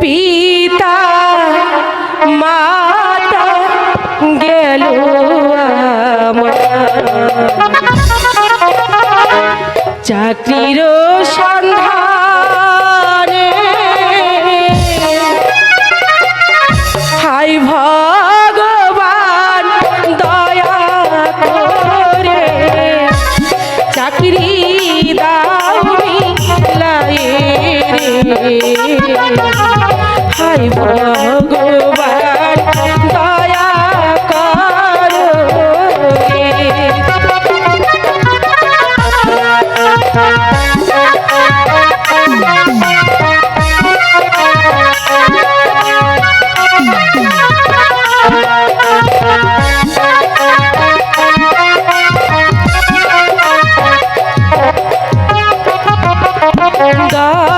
পিতা মাতা গেল চাকরির সন্ধানে হাই ভগবান দয়া করে চাকরি দাওনি লাই রে। হাই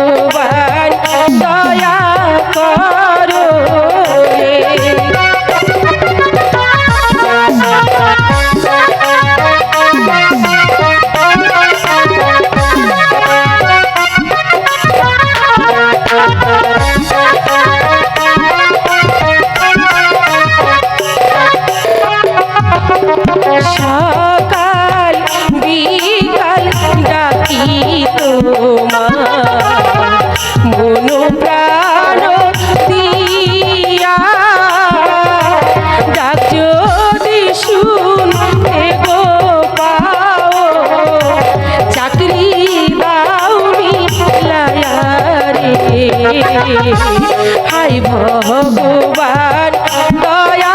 হাই ভগবান দয়া